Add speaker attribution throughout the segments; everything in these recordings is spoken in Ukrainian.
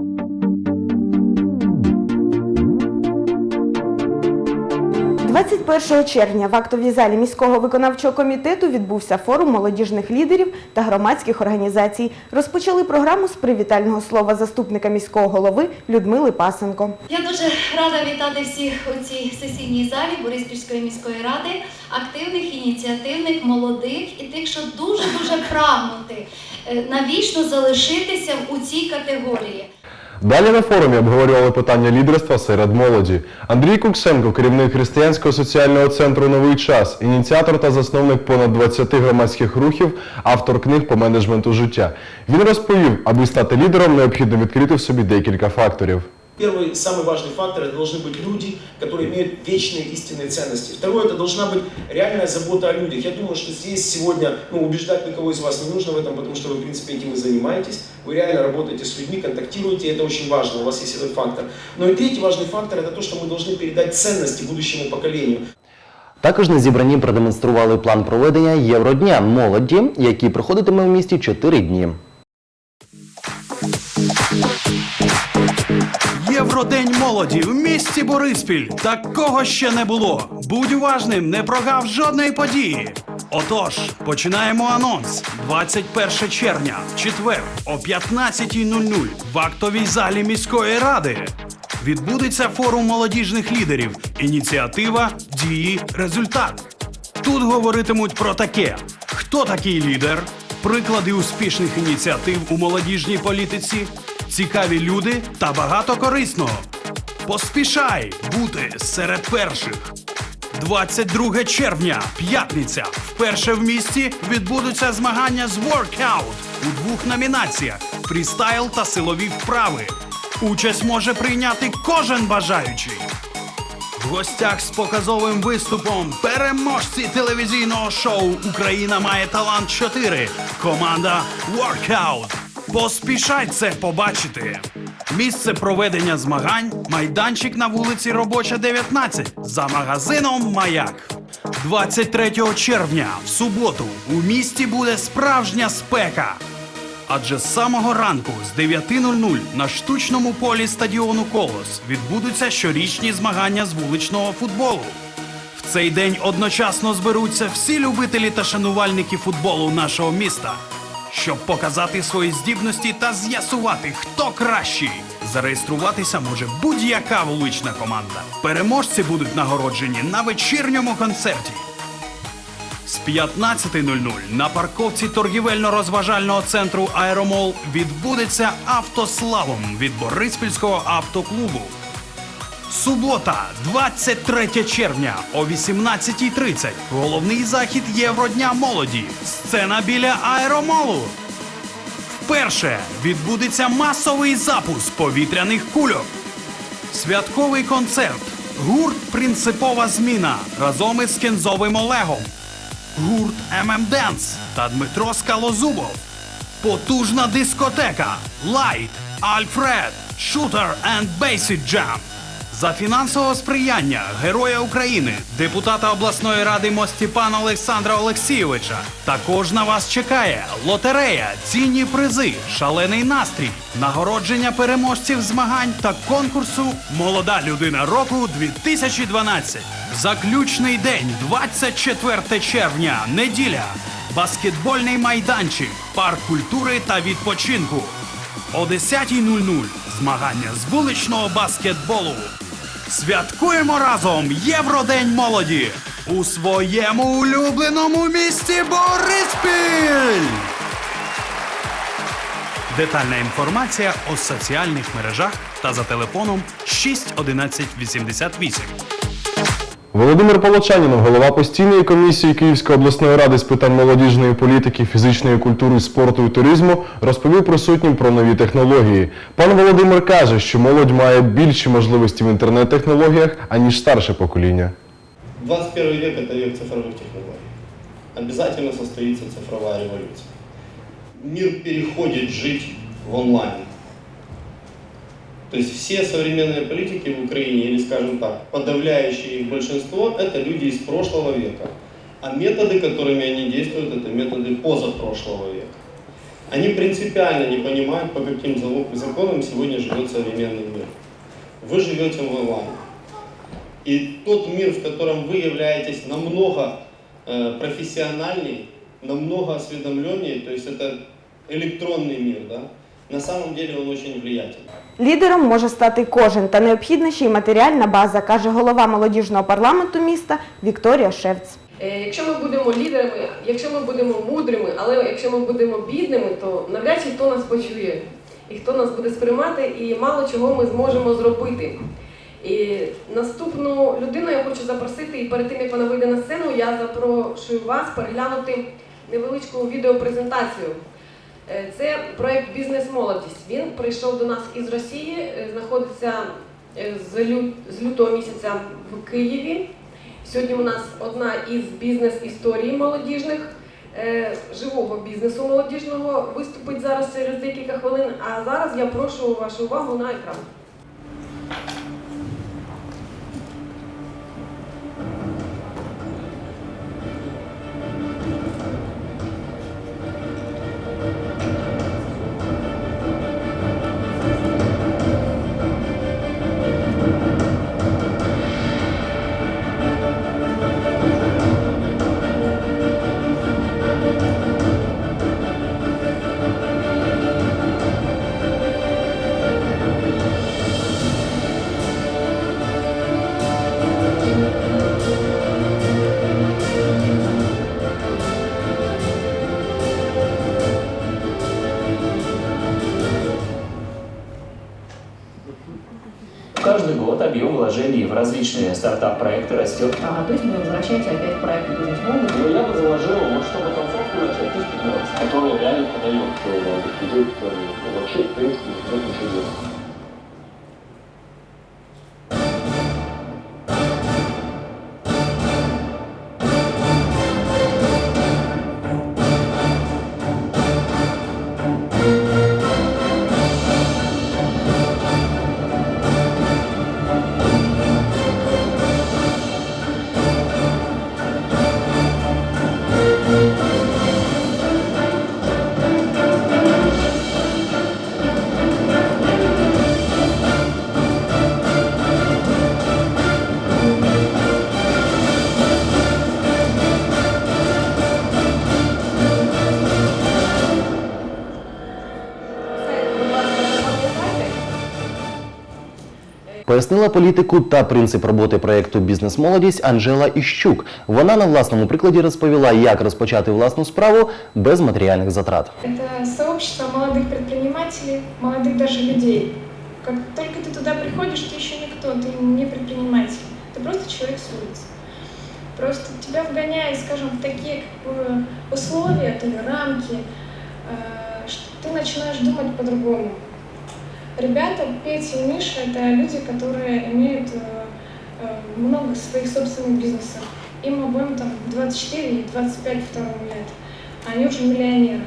Speaker 1: – 21 червня в актовій залі міського виконавчого комітету відбувся форум молодіжних лідерів та громадських організацій. Розпочали програму з привітального слова заступника міського голови Людмили Пасенко.
Speaker 2: Я дуже рада вітати всіх у цій сесійній залі Бориспільської міської ради, активних, ініціативних, молодих і тих, що дуже дуже прагнути е, навічно залишитися у цій категорії.
Speaker 3: Далі на форумі обговорювали питання лідерства серед молоді. Андрій Куксенко, керівник християнського соціального центру Новий час, ініціатор та засновник понад 20 громадських рухів, автор книг по менеджменту життя. Він розповів, аби стати лідером, необхідно відкрити в собі декілька факторів.
Speaker 4: Первый, самый важный фактор, это должны быть люди, которые имеют вечные истинные ценности. Второе, это должна быть реальная забота о людях. Я думаю, что здесь сегодня ну, убеждать никого из вас не нужно в этом, потому что вы, в принципе, этим и занимаетесь. Вы реально работаете с людьми, контактируете, и это очень важно, у вас есть этот фактор. Но и третий важный фактор, это то, что мы должны передать ценности будущему поколению.
Speaker 5: Також на зібранні продемонстрували план проведення Євродня молоді, який проходитиме в місті 4 дні.
Speaker 6: Євродень молоді в місті Бориспіль. Такого ще не було. Будь уважним, не прогав жодної події. Отож, починаємо анонс. 21 червня, четвер о 15.00 в актовій залі міської ради. Відбудеться форум молодіжних лідерів. Ініціатива, дії, результат. Тут говоритимуть про таке: хто такий лідер, приклади успішних ініціатив у молодіжній політиці, цікаві люди та багато корисного. Поспішай бути серед перших. 22 червня, п'ятниця. Вперше в місті відбудуться змагання з воркаут у двох номінаціях: фрістайл та силові вправи. Участь може прийняти кожен бажаючий. В гостях з показовим виступом переможці телевізійного шоу Україна має талант 4. Команда Workout. Поспішай це побачити. Місце проведення змагань майданчик на вулиці Робоча, 19 за магазином Маяк. 23 червня в суботу у місті буде справжня спека. Адже з самого ранку з 9.00 на штучному полі стадіону Колос відбудуться щорічні змагання з вуличного футболу. В цей день одночасно зберуться всі любителі та шанувальники футболу нашого міста, щоб показати свої здібності та з'ясувати, хто кращий. Зареєструватися може будь-яка вулична команда. Переможці будуть нагороджені на вечірньому концерті. З 15.00 на парковці торгівельно-розважального центру Аеромол відбудеться автослалом від Бориспільського автоклубу. Субота, 23 червня о 18.30. Головний захід Євродня молоді. Сцена біля аеромолу. Вперше відбудеться масовий запуск повітряних кульок. Святковий концерт. Гурт Принципова зміна разом із Кензовим Олегом. Гурт ММ Денс та Дмитро Скалозубов. Потужна дискотека Light, Альфред, Shooter and Basic Jam. За фінансового сприяння Героя України, депутата обласної ради Мостіпана Олександра Олексійовича. Також на вас чекає лотерея, цінні призи, шалений настрій, нагородження переможців змагань та конкурсу Молода людина року 2012. Заключний день, 24 червня, неділя. Баскетбольний майданчик, парк культури та відпочинку. О 10.00 змагання з вуличного баскетболу. Святкуємо разом Євродень молоді у своєму улюбленому місті Бориспіль! Детальна інформація у соціальних мережах та за телефоном 61188.
Speaker 3: Володимир Полочанінов, голова постійної комісії Київської обласної ради з питань молодіжної політики, фізичної культури, спорту і туризму, розповів присутнім про нові технології. Пан Володимир каже, що молодь має більші можливості в інтернет-технологіях, аніж старше покоління.
Speaker 7: 21 век – это век цифровых технологий. Обязательно состоится цифровая революция. Мир переходит жить в онлайн. То есть все современные политики в Украине, или скажем так, подавляющее их большинство, это люди из прошлого века. А методы, которыми они действуют, это методы позапрошлого века. Они принципиально не понимают, по каким законам сегодня живет современный мир. Вы живете в онлайне. И тот мир, в котором вы являетесь намного э, профессиональней, намного осведомленнее, то есть это электронный мир, да, на самом деле он очень влиятельный.
Speaker 1: Лідером може стати кожен, та необхідна ще й матеріальна база, каже голова молодіжного парламенту міста Вікторія Шевц.
Speaker 8: Е, Якщо ми будемо лідерами, якщо ми будемо мудрими, але якщо ми будемо бідними, то навряд чи хто нас почує і хто нас буде сприймати, і мало чого ми зможемо зробити. І наступну людину я хочу запросити, і перед тим як вона вийде на сцену, я запрошую вас переглянути невеличку відеопрезентацію. Е, Це проект Бізнес Молодість. Він прийшов до нас із Росії, е, знаходиться е, з лю- з лютого місяця в Києві. Сьогодні у нас одна із бізнес-історій молодіжних, живого бізнесу молодіжного виступить зараз через декілька хвилин. А зараз я прошу вашу увагу на екран.
Speaker 9: Вложений в различные стартап-проекты растет.
Speaker 10: Ага, то есть мы возвращаемся опять к проекту бизнес молодость.
Speaker 9: Но я бы заложил, вот чтобы комфортно начать, то есть 15, который реально подает. Что у молодых людей э, вообще, в принципе, ничего делать.
Speaker 5: Пояснила політику та принцип роботи проєкту Бізнес Молодість Анжела Іщук. Вона на власному прикладі розповіла, як розпочати власну справу без матеріальних затрат.
Speaker 10: Это сообщество молодых предпринимателей, молодых даже людей. Как только ты туда приходишь, ты еще никто, ты не предприниматель. Ты просто человек с улицы. Просто тебя вгоняют, скажем, в такие как бы, условия, то ли рамки, э, что ты начинаешь думать по-другому. Ребята, Петя и Миша, это люди, которые имеют э, э, много своих собственных бизнесов. Им обоим там 24 и 25 второму лет. Они уже миллионеры.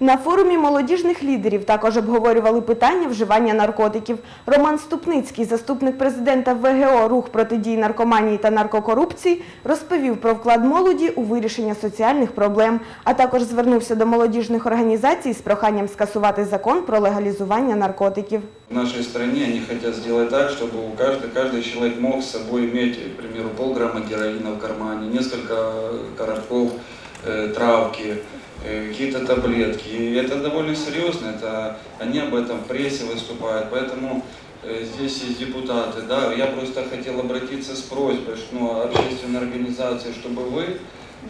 Speaker 1: На форумі молодіжних лідерів також обговорювали питання вживання наркотиків. Роман Ступницький, заступник президента ВГО Рух протидії наркоманії та наркокорупції, розповів про вклад молоді у вирішення соціальних проблем, а також звернувся до молодіжних організацій з проханням скасувати закон про легалізування наркотиків.
Speaker 11: В нашей стране они хотят сделать так, чтобы у каждый, каждый человек мог с собой иметь, к примеру, полграмма героина в кармане, несколько коробков э, травки, э, какие-то таблетки. И это довольно серьезно, это, они об этом в прессе выступают, поэтому э, здесь есть депутаты. Да, я просто хотел обратиться с просьбой, что ну, общественная организация, чтобы вы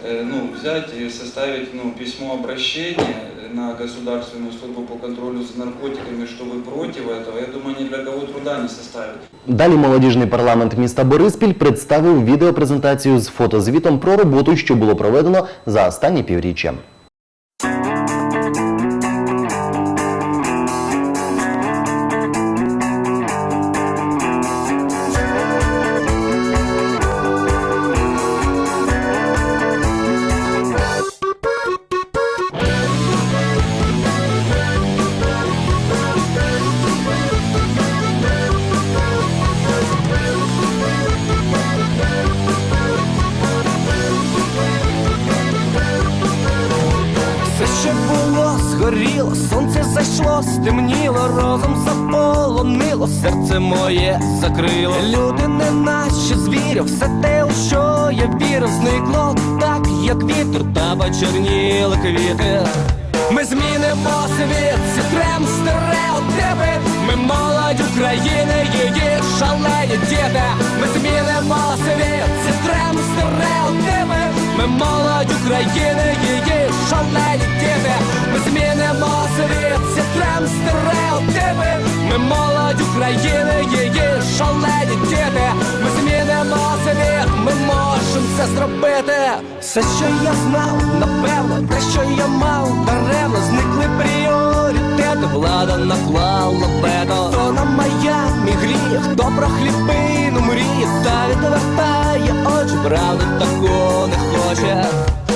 Speaker 11: э, ну, взять и составить ну, письмо обращения на Государственную службу по контролю за наркотиками, что вы против этого, я думаю, ни для кого труда не составит.
Speaker 5: Далі молодіжний парламент міста Бориспіль представив відеопрезентацію з фотозвітом про роботу, що було проведено за останні півріччя.
Speaker 12: Прийшло, стемніло, розум заполонило, серце моє закрило. Люди не наче звірів, все те, у що я вірив, зникло так, як вітер, та почерніли квіти. Ми змінимо світ, зітрем стереотипи Ми молодь України, її шалені діти Ми змінимо світ, зітрем стереотипи Ми молодь України, її шалені діти Ми змінимо світ, зітрем стереотипи Ми молодь України, її шалені діти. Ми змінимо світ, ми можемо це зробити. Все, що я знав, напевно, те, що я мав, даремно зникли пріоритети, влада наклала вето. Хто на Майамі гріє, хто про хлібину мріє, та відвертає очі, правди такого не хоче.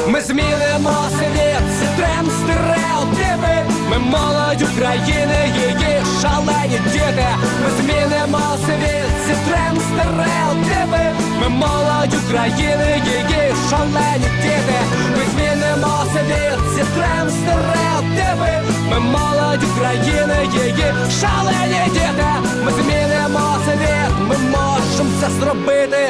Speaker 12: Ми змінимо світ, зітрем стереотипи, ми молодь України, її шалені діти. Ми змінимо світ, зітрем стереотипи, ми молодь України, її шалені діти. Ми змінимо світ, зітрем стереотипи, ми молодь України, її шалені діти. Ми змінимо світ, ми можемо це зробити.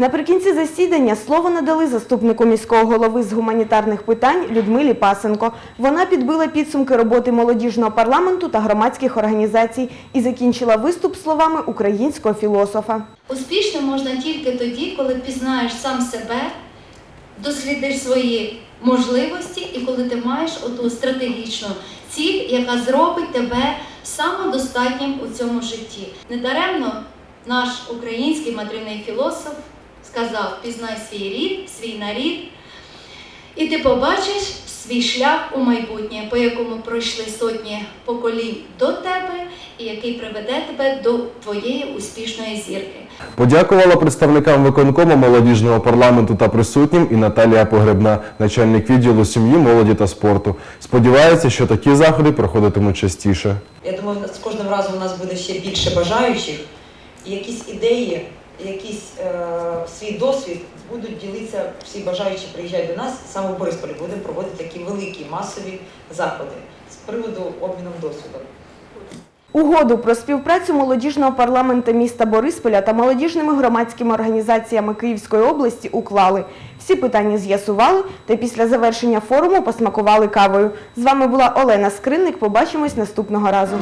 Speaker 1: Наприкінці засідання слово надали заступнику міського голови з гуманітарних питань Людмилі Пасенко. Вона підбила підсумки роботи молодіжного парламенту та громадських організацій і закінчила виступ словами українського філософа.
Speaker 2: Успішним можна тільки тоді, коли пізнаєш сам себе, дослідиш свої можливості і коли ти маєш оту стратегічну ціль, яка зробить тебе самодостатнім у цьому житті. Недаремно наш український материнний філософ сказав: пізнай свій рід, свій нарід, і ти побачиш свій шлях у майбутнє, по якому пройшли сотні поколінь до тебе, і який приведе тебе до твоєї успішної зірки.
Speaker 3: Подякувала представникам виконкому молодіжного парламенту та присутнім і Наталія Погребна, начальник відділу сім'ї, молоді та спорту. Сподівається, що такі заходи проходитимуть частіше.
Speaker 13: Я думаю, з кожним разом у нас буде ще більше бажаючих, і якісь ідеї, якийсь е, свій досвід будуть ділитися, всі бажаючі приїжджають до нас, саме в Борисполі будемо проводити такі великі масові заходи з приводу обміну досвідом.
Speaker 1: Угоду про співпрацю молодіжного парламенту міста Борисполя та молодіжними громадськими організаціями Київської області уклали. Всі питання з'ясували та після завершення форуму посмакували кавою. З вами була Олена Скринник. Побачимось наступного разу.